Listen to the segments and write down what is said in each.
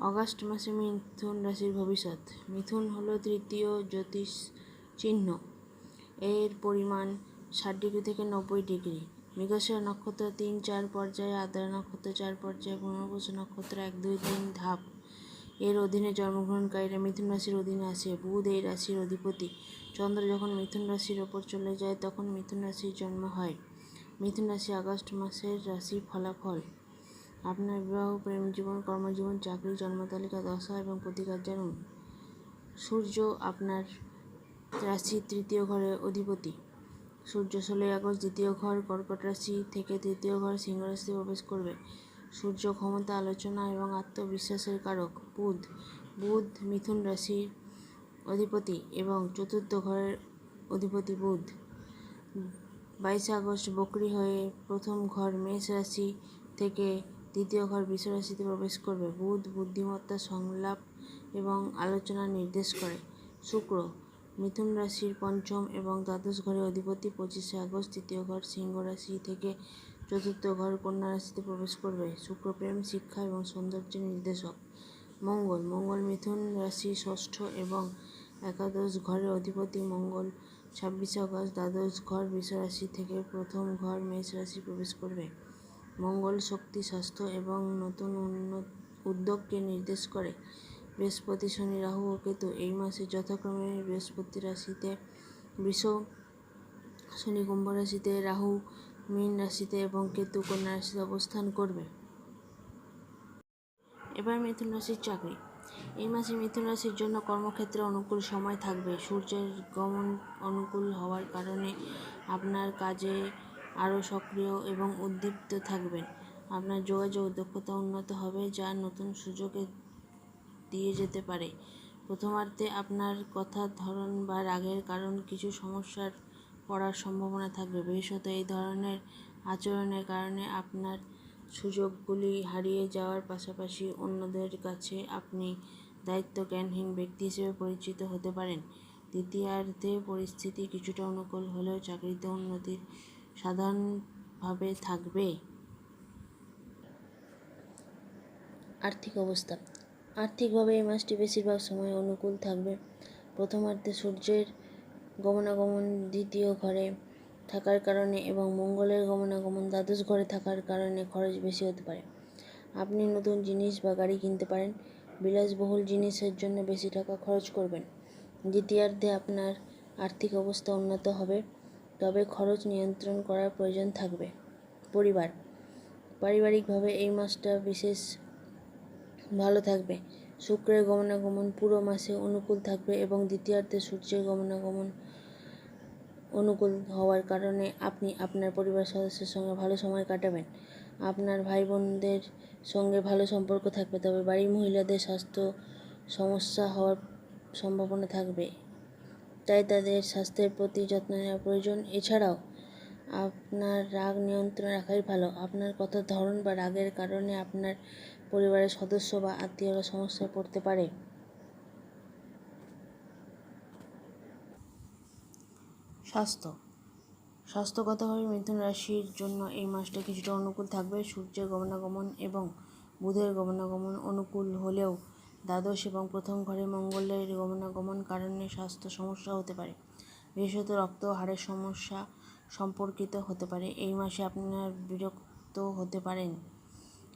August মাসে মিথুন রাশির ভবিষ্যৎ। মিথুন হলো তৃতীয় জ্যোতিষ চিহ্ন। এর পরিমাণ ষাট ডিগ্রি থেকে নব্বই ডিগ্রি। মৃগশিরা নক্ষত্র তিন চার পর্যায়ে, আদ্রা নক্ষত্র চার পর্যায়ে পুনর্বসু নক্ষত্র এক দুই তিন ধাপ। এর অধীনে জন্মগ্রহণকারীরা মিথুন রাশির অধীনে আসে বুধ এই রাশির অধিপতি। চন্দ্র যখন মিথুন রাশির ওপর চলে যায়, তখন মিথুন রাশির জন্ম হয়। মিথুন রাশি আগস্ট মাসের রাশি ফলাফল। আপনার বিবাহ, প্রেম, জীবন, কর্মজীবন, চাকরি জন্মতালিকা দশা এবং প্রতিকার জানুন। সূর্য আপনার রাশি তৃতীয় ঘরের অধিপতি। সূর্য ষোলোই আগস্ট, দ্বিতীয় ঘর, কর্কট রাশি থেকে তৃতীয় ঘর, সিংহ রাশিতে প্রবেশ করবে। সূর্য ক্ষমতা, আলোচনা এবং আত্মবিশ্বাসের কারক, বুধ। বুধ মিথুন রাশির অধিপতি এবং চতুর্থ ঘরের অধিপতি বুধ। বাইশে আগস্ট, বকরি হয়ে প্রথম ঘর, মেষ রাশি থেকে দ্বিতীয় ঘর বৃষ রাশিতে প্রবেশ করবে। বুধ বুদ্ধিমত্তা, সংলাপ এবং আলোচনা নির্দেশ করে। শুক্র, মিথুন রাশির পঞ্চম এবং দ্বাদশ ঘরের অধিপতি পঁচিশে আগস্ট, তৃতীয় ঘর সিংহ রাশি থেকে চতুর্থ ঘর কন্যা রাশিতে প্রবেশ করবে। শুক্র প্রেম, শিক্ষা এবং সৌন্দর্যের নির্দেশক। মঙ্গল মঙ্গল মিথুন রাশি ষষ্ঠ এবং একাদশ ঘরের অধিপতি মঙ্গল ছাব্বিশে আগস্ট, দ্বাদশ ঘর বৃষ রাশি থেকে প্রথম ঘর মেষ রাশি প্রবেশ করবে। মঙ্গল শক্তি, স্বাস্থ্য এবং নতুন উন্নত উদ্যোগকে নির্দেশ করে। বৃহস্পতি, শনি, রাহু ও কেতু এই মাসে যথাক্রমে বৃহস্পতি রাশিতে বৃষ, শনি কুম্ভ রাশিতে রাহু, মীন রাশিতে এবং কেতু কন্যা রাশিতে অবস্থান করবে। এবার মিথুন রাশির চাকরি। এই মাসে মিথুন রাশির জন্য কর্মক্ষেত্রে অনুকূল সময় থাকবে। সূর্যের গমন অনুকূল হওয়ার কারণে আপনার কাজে আরও সক্রিয় এবং উদ্দীপ্ত থাকবেন। আপনার যোগাযোগ দক্ষতা উন্নত হবে, যা নতুন সুযোগে দিয়ে যেতে পারে। প্রথমার্ধে আপনার কথার ধরন বা রাগের কারণ কিছু সমস্যার পড়ার সম্ভাবনা থাকবে। বিশেষত এই ধরনের আচরণের কারণে আপনার সুযোগগুলি হারিয়ে যাওয়ার পাশাপাশি অন্যদের কাছে আপনি দায়িত্ব জ্ঞানহীন ব্যক্তি হিসেবে পরিচিত হতে পারেন। দ্বিতীয়ার্ধে পরিস্থিতি কিছুটা অনুকূল হলেও চাকরিতে উন্নতির সাধারণভাবে থাকবে? আর্থিক অবস্থা। আর্থিকভাবে এই মাসটি বেশিরভাগ সময় অনুকূল থাকবে। প্রথমার্ধে সূর্যের গমনাগমন, দ্বিতীয় ঘরে থাকার কারণে এবং মঙ্গলের গমনাগমন, দ্বাদশ ঘরে থাকার কারণে খরচ বেশি হতে পারে। আপনি নতুন জিনিস বা গাড়ি কিনতে পারেন। বিলাসবহুল জিনিসের জন্য বেশি টাকা খরচ করবেন। দ্বিতীয়ার্ধে আপনার আর্থিক অবস্থা উন্নত হবে। তবে খরচ নিয়ন্ত্রণ করার প্রয়োজন থাকবে। পরিবার। পারিবারিকভাবে এই মাসটা বিশেষ ভালো থাকবে। শুক্রের গমনাগমন পুরো মাসে অনুকূল থাকবে এবং দ্বিতীয়ার্ধে সূর্যের গমনাগমন অনুকূল হওয়ার কারণে আপনি আপনার পরিবার সদস্যের সঙ্গে ভালো সময় কাটাবেন। আপনার ভাই বোনদের সঙ্গে ভালো সম্পর্ক থাকবে, তবে বাড়ির মহিলাদের স্বাস্থ্য সমস্যা হওয়ার সম্ভাবনা থাকবে। তাই তাদের স্বাস্থ্যের প্রতি যত্ন নেওয়া প্রয়োজন। এছাড়াও, আপনার রাগ নিয়ন্ত্রণ রাখাই ভালো। আপনার কথার ধরন বা রাগের কারণে আপনার পরিবারের সদস্য বা আত্মীয়রা সমস্যায় পড়তে পারে। স্বাস্থ্য। স্বাস্থ্যগতভাবে মিথুন রাশির জন্য এই মাসটা কিছুটা অনুকূল থাকবে। সূর্যের গমনাগমন এবং বুধের গমনাগমন অনুকূল হলেও দ্বাদশ এবং প্রথম ঘরে মঙ্গলের গমনাগমন কারণে স্বাস্থ্য সমস্যা হতে পারে। বিশেষত রক্ত হাড়ের সমস্যা সম্পর্কিত হতে পারে। এই মাসে আপনার বিরক্ত হতে পারেন।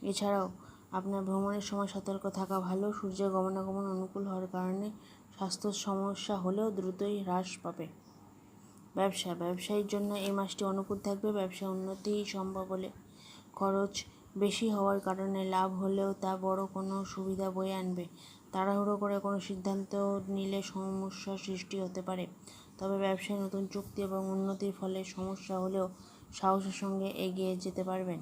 এছাড়াও, আপনার ভ্রমণের সময় সতর্ক থাকা ভালো। সূর্যের গমনাগমন অনুকূল হওয়ার কারণে স্বাস্থ্য সমস্যা হলেও দ্রুতই হ্রাস পাবে। ব্যবসা, ব্যবসায়ীর জন্য এই মাসটি অনুকূল থাকবে। ব্যবসা উন্নতি সম্ভব হলে খরচ বেশি হওয়ার কারণে লাভ হলেও তা বড় কোনো সুবিধা বয়ে আনবে। তাড়াহুড়ো করে কোনো সিদ্ধান্ত নিলে সমস্যার সৃষ্টি হতে পারে। তবে ব্যবসায় নতুন চুক্তি এবং উন্নতির ফলে সমস্যা হলেও সাহসের সঙ্গে এগিয়ে যেতে পারবেন।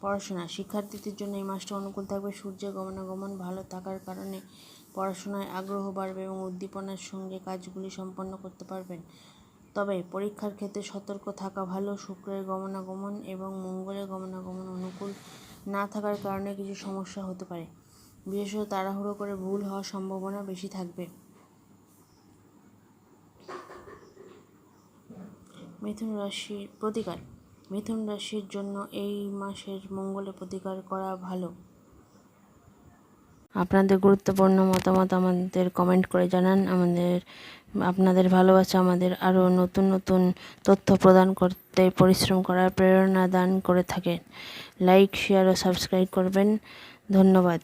পড়াশোনা, শিক্ষার্থীদের জন্য এই মাসটা অনুকূল থাকবে। সূর্যের গমনাগমন ভালো থাকার কারণে পড়াশোনায় আগ্রহ বাড়বে এবং উদ্দীপনার সঙ্গে কাজগুলি সম্পন্ন করতে পারবেন। তবে পরীক্ষার ক্ষেত্রে সতর্ক থাকা ভালো, শুক্রের গমনাগমন এবং মঙ্গলের গমনাগমন অনুকূল না থাকার কারণে কিছু সমস্যা হতে পারে। বিশেষত তাড়াহুড়ো করে ভুল হওয়ার সম্ভাবনা বেশি থাকবে। মিথুন রাশির প্রতিকার। মিথুন রাশির জন্য এই মাসের মঙ্গলে প্রতিকার করা ভালো। আপনাদের গুরুত্বপূর্ণ মতামত আমাদের কমেন্ট করে জানান। আমাদের, আপনাদের ভালোবাসা আমাদের আরও নতুন নতুন তথ্য প্রদান করতে, পরিশ্রম করার প্রেরণা দান করে থাকেন। লাইক শেয়ার ও সাবস্ক্রাইব করবেন। ধন্যবাদ।